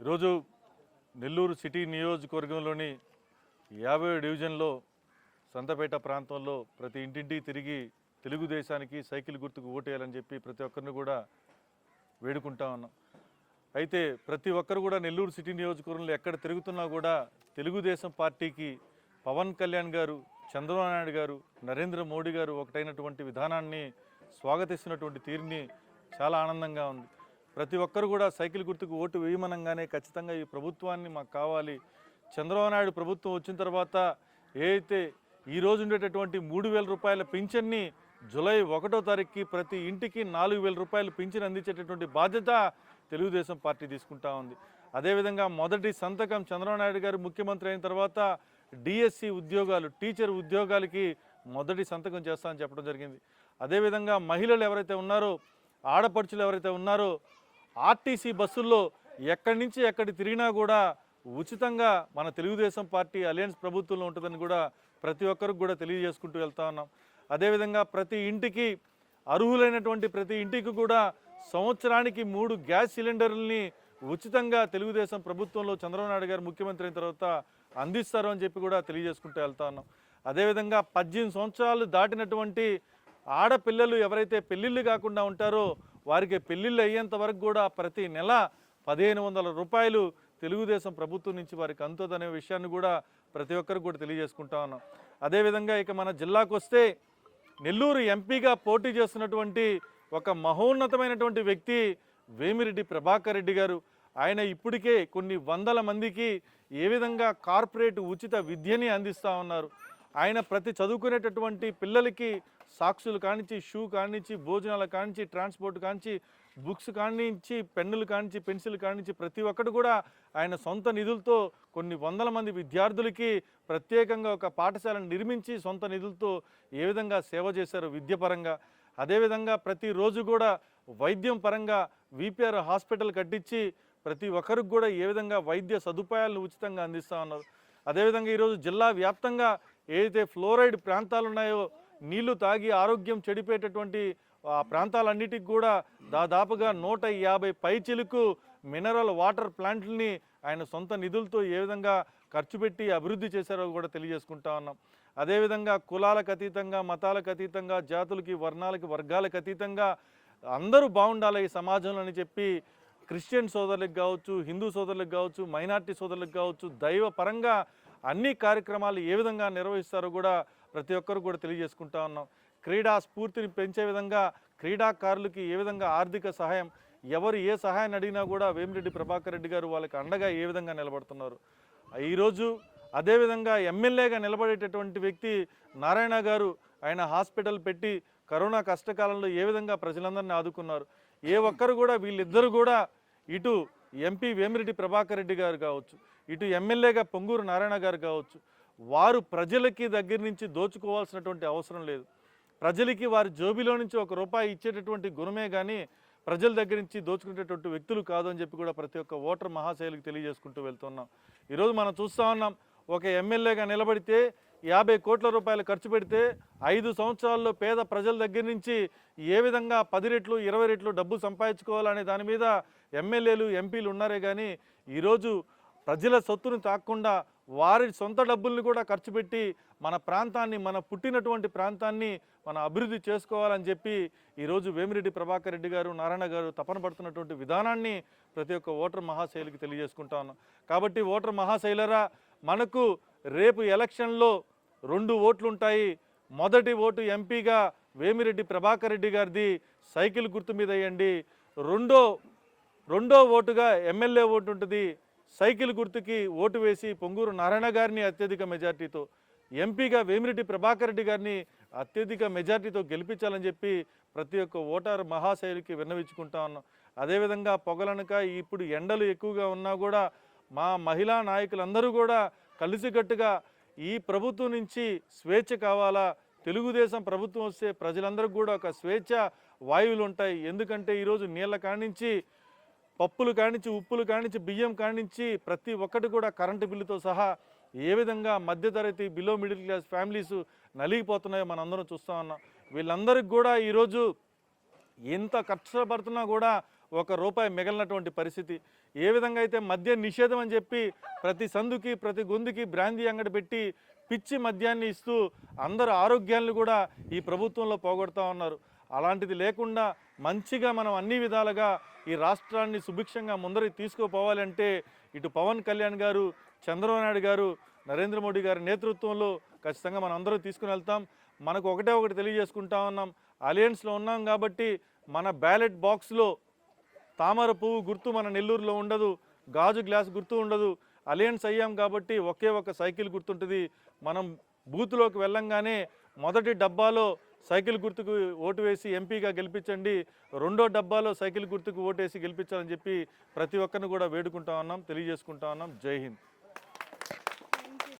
ఈరోజు నెల్లూరు సిటీ నియోజకవర్గంలోని యాభై డివిజన్లో సంతపేట ప్రాంతంలో ప్రతి ఇంటింటికి తిరిగి తెలుగుదేశానికి సైకిల్ గుర్తుకు ఓటేయాలని చెప్పి ప్రతి ఒక్కరిని కూడా వేడుకుంటా ఉన్నాం. అయితే ప్రతి ఒక్కరు కూడా నెల్లూరు సిటీ నియోజకవర్గంలో ఎక్కడ తిరుగుతున్నా కూడా తెలుగుదేశం పార్టీకి పవన్ కళ్యాణ్ గారు చంద్రబాబు నాయుడు గారు నరేంద్ర మోడీ గారు ఒకటైనటువంటి విధానాన్ని స్వాగతిస్తున్నటువంటి తీరుని చాలా ఆనందంగా ఉంది. ప్రతి ఒక్కరు కూడా సైకిల్ గుర్తుకు ఓటు వేయమనంగానే ఖచ్చితంగా ఈ ప్రభుత్వాన్ని మాకు కావాలి. చంద్రబాబు నాయుడు ప్రభుత్వం వచ్చిన తర్వాత ఏదైతే ఈ రోజు ఉండేటటువంటి మూడు వేల రూపాయల పింఛన్ని జూలై ఒకటో తారీఖుకి ప్రతి ఇంటికి నాలుగు వేల రూపాయలు పింఛన్ అందించేటటువంటి బాధ్యత తెలుగుదేశం పార్టీ తీసుకుంటా ఉంది. అదేవిధంగా మొదటి సంతకం చంద్రబాబు నాయుడు గారు ముఖ్యమంత్రి అయిన తర్వాత డిఎస్సి ఉద్యోగాలు టీచర్ ఉద్యోగాలకి మొదటి సంతకం చేస్తామని చెప్పడం జరిగింది. అదేవిధంగా మహిళలు ఎవరైతే ఉన్నారో ఆడపడుచులు ఎవరైతే ఉన్నారో ఆర్టీసీ బస్సుల్లో ఎక్కడి నుంచి ఎక్కడి తిరిగినా కూడా ఉచితంగా మన తెలుగుదేశం పార్టీ అలయన్స్ ప్రభుత్వంలో ఉంటుందని కూడా ప్రతి ఒక్కరికి కూడా తెలియజేసుకుంటూ వెళ్తా ఉన్నాం. అదేవిధంగా ప్రతి ఇంటికి అర్హులైనటువంటి ప్రతి ఇంటికి కూడా సంవత్సరానికి మూడు గ్యాస్ సిలిండర్లని ఉచితంగా తెలుగుదేశం ప్రభుత్వంలో చంద్రబాబు నాయుడు గారు ముఖ్యమంత్రి అయిన తర్వాత అందిస్తారు అని చెప్పి కూడా తెలియజేసుకుంటూ వెళ్తా ఉన్నాం. అదేవిధంగా పద్దెనిమిది సంవత్సరాలు దాటినటువంటి ఆడపిల్లలు ఎవరైతే పెళ్ళిళ్ళు కాకుండా ఉంటారో వారికి పెళ్ళిళ్ళు అయ్యేంత వరకు కూడా ప్రతి నెల పదిహేను వందల రూపాయలు తెలుగుదేశం ప్రభుత్వం నుంచి వారికి అందుతుందనే విషయాన్ని కూడా ప్రతి ఒక్కరికి కూడా తెలియజేసుకుంటా ఉన్నాం. అదేవిధంగా ఇక మన జిల్లాకు వస్తే నెల్లూరు ఎంపీగా పోటీ చేస్తున్నటువంటి ఒక మహోన్నతమైనటువంటి వ్యక్తి వేమిరెడ్డి ప్రభాకర్ రెడ్డి గారు. ఆయన ఇప్పటికే కొన్ని వందల మందికి ఏ విధంగా కార్పొరేట్ ఉచిత విద్యని అందిస్తూ ఉన్నారు. ఆయన ప్రతి చదువుకునేటటువంటి పిల్లలకి సాక్సులు కానించి షూ కానించి భోజనాలు కానించి ట్రాన్స్పోర్ట్ కానించి బుక్స్ కానించి పెన్నులు కానించి పెన్సిల్ కానించి ప్రతి ఒక్కటి కూడా ఆయన సొంత నిధులతో కొన్ని వందల మంది విద్యార్థులకి ప్రత్యేకంగా ఒక పాఠశాలను నిర్మించి సొంత నిధులతో ఏ విధంగా సేవ చేశారు విద్యపరంగా. అదేవిధంగా ప్రతిరోజు కూడా వైద్యం పరంగా విపిఆర్ హాస్పిటల్ కట్టించి ప్రతి ఒక్కరికి కూడా ఏ విధంగా వైద్య సదుపాయాలను ఉచితంగా అందిస్తూ ఉన్నారు. అదేవిధంగా ఈరోజు జిల్లా వ్యాప్తంగా ఏదైతే ఫ్లోరైడ్ ప్రాంతాలు ఉన్నాయో నీళ్ళు తాగి ఆరోగ్యం చెడిపోయేటటువంటి ఆ ప్రాంతాలన్నిటికి కూడా దాదాపుగా నూట యాభై పైచిలుకు మినరల్ వాటర్ ప్లాంట్లని ఆయన సొంత నిధులతో ఏ విధంగా ఖర్చు పెట్టి అభివృద్ధి చేశారో కూడా తెలియజేసుకుంటా ఉన్నాం. అదేవిధంగా కులాలకు అతీతంగా మతాలకు అతీతంగా జాతులకి వర్ణాలకి వర్గాలకు అతీతంగా అందరూ బాగుండాలి ఈ సమాజంలో అని చెప్పి క్రిస్టియన్ సోదరులకు కావచ్చు హిందూ సోదరులకు కావచ్చు మైనార్టీ సోదరులకు కావచ్చు దైవ పరంగా అన్ని కార్యక్రమాలు ఏ విధంగా నిర్వహిస్తారో కూడా ప్రతి ఒక్కరు కూడా తెలియజేసుకుంటా ఉన్నాం. క్రీడా స్ఫూర్తిని పెంచే విధంగా క్రీడాకారులకి ఏ విధంగా ఆర్థిక సహాయం ఎవరు ఏ సహాయాన్ని అడిగినా కూడా వేమిరెడ్డి ప్రభాకర్ రెడ్డి గారు వాళ్ళకి అండగా ఏ విధంగా నిలబడుతున్నారు. ఈరోజు అదేవిధంగా ఎమ్మెల్యేగా నిలబడేటటువంటి వ్యక్తి నారాయణ గారు ఆయన హాస్పిటల్ పెట్టి కరోనా కష్టకాలంలో ఏ విధంగా ప్రజలందరినీ ఆదుకున్నారు. ఏ ఒక్కరు కూడా వీళ్ళిద్దరు కూడా ఇటు ఎంపీ వేమిరెడ్డి ప్రభాకర్ రెడ్డి గారు కావచ్చు ఇటు ఎమ్మెల్యేగా పొంగూరు నారాయణ గారు కావచ్చు వారు ప్రజలకి దగ్గర నుంచి దోచుకోవాల్సినటువంటి అవసరం లేదు. ప్రజలకి వారి జోబిలో నుంచి ఒక రూపాయి ఇచ్చేటటువంటి గుణమే కానీ ప్రజల దగ్గర నుంచి దోచుకునేటటువంటి వ్యక్తులు కాదు అని చెప్పి కూడా ప్రతి ఒక్క ఓటర్ మహాశైలికి తెలియజేసుకుంటూ వెళ్తున్నాం. ఈరోజు మనం చూస్తూ ఉన్నాం ఒక ఎమ్మెల్యేగా నిలబడితే యాభై కోట్ల రూపాయలు ఖర్చు పెడితే ఐదు సంవత్సరాల్లో పేద ప్రజల దగ్గర నుంచి ఏ విధంగా పది రెట్లు ఇరవై రెట్లు డబ్బు సంపాదించుకోవాలనే దాని మీద ఎమ్మెల్యేలు ఎంపీలు ఉన్నారే కానీ ఈరోజు ప్రజల సొత్తును తాకుండా వారి సొంత డబ్బుల్ని కూడా ఖర్చు పెట్టి మన ప్రాంతాన్ని మన పుట్టినటువంటి ప్రాంతాన్ని మన అభివృద్ధి చేసుకోవాలని చెప్పి ఈరోజు వేమిరెడ్డి ప్రభాకర్ రెడ్డి గారు నారాయణ గారు తపన పడుతున్నటువంటి విధానాన్ని ప్రతి ఒక్క ఓటర్ మహాశైలికి తెలియజేసుకుంటా ఉన్నాం. కాబట్టి ఓటర్ మహాశైలరా మనకు రేపు ఎలక్షన్లో రెండు ఓట్లు ఉంటాయి మొదటి ఓటు ఎంపీగా వేమిరెడ్డి ప్రభాకర్ రెడ్డి గారిది సైకిల్ గుర్తు మీద వేయండి. రెండో రెండో ఓటుగా ఎమ్మెల్యే ఓటు ఉంటుంది సైకిల్ గుర్తుకి ఓటు వేసి పొంగూరు నారాయణ గారిని అత్యధిక మెజార్టీతో ఎంపీగా వేమిరెడ్డి ప్రభాకర్ రెడ్డి గారిని అత్యధిక మెజార్టీతో గెలిపించాలని చెప్పి ప్రతి ఒక్క ఓటారు మహాశైలికి విన్నవించుకుంటా ఉన్నాం. అదేవిధంగా పొగలనక ఇప్పుడు ఎండలు ఎక్కువగా ఉన్నా కూడా మా మహిళా నాయకులందరూ కూడా కలిసికట్టుగా ఈ ప్రభుత్వం నుంచి స్వేచ్ఛ కావాలా? తెలుగుదేశం ప్రభుత్వం వస్తే ప్రజలందరికీ కూడా ఒక స్వేచ్ఛ వాయువులు ఉంటాయి. ఎందుకంటే ఈరోజు నీళ్ళ కానించి పప్పులు కానించి ఉప్పులు కానించి బియ్యం కానించి ప్రతి ఒక్కటి కూడా కరెంటు బిల్లుతో సహా ఏ విధంగా మధ్యతరగతి బిలో మిడిల్ క్లాస్ ఫ్యామిలీస్ నలిగిపోతున్నాయో మనందరం చూస్తూ ఉన్నాం. వీళ్ళందరికీ కూడా ఈరోజు ఎంత కష్టపడుతున్నా కూడా ఒక రూపాయి మిగిలినటువంటి పరిస్థితి. ఏ విధంగా అయితే మద్య నిషేధం అని చెప్పి ప్రతి సందుకి ప్రతి గొంతుకి బ్రాందీ అంగడి పెట్టి పిచ్చి మద్యాన్ని ఇస్తూ అందరు ఆరోగ్యాలను కూడా ఈ ప్రభుత్వంలో పోగొడతా ఉన్నారు. అలాంటిది లేకుండా మంచిగా మనం అన్ని విధాలుగా ఈ రాష్ట్రాన్ని సుభిక్షంగా ముందరికి తీసుకుపోవాలంటే ఇటు పవన్ కళ్యాణ్ గారు చంద్రబాబు నాయుడు గారు నరేంద్ర మోడీ గారి నేతృత్వంలో ఖచ్చితంగా మనం అందరూ తీసుకుని వెళ్తాం. మనకు ఒకటే ఒకటి తెలియజేసుకుంటా ఉన్నాం. అలయన్స్లో ఉన్నాం కాబట్టి మన బ్యాలెట్ బాక్స్లో తామర పువ్వు గుర్తు మన నెల్లూరులో ఉండదు గాజు గ్లాస్ గుర్తు ఉండదు. అలయన్స్ అయ్యాం కాబట్టి ఒకే ఒక సైకిల్ గుర్తుంటుంది. మనం బూత్లోకి వెళ్ళంగానే మొదటి డబ్బాలో సైకిల్ గుర్తుకు ఓటు వేసి ఎంపీగా గెలిపించండి రెండో డబ్బాలో సైకిల్ గుర్తుకు ఓటేసి గెలిపించాలని చెప్పి ప్రతి ఒక్కరిని కూడా వేడుకుంటా ఉన్నాం తెలియజేసుకుంటా ఉన్నాం. జై హింద్.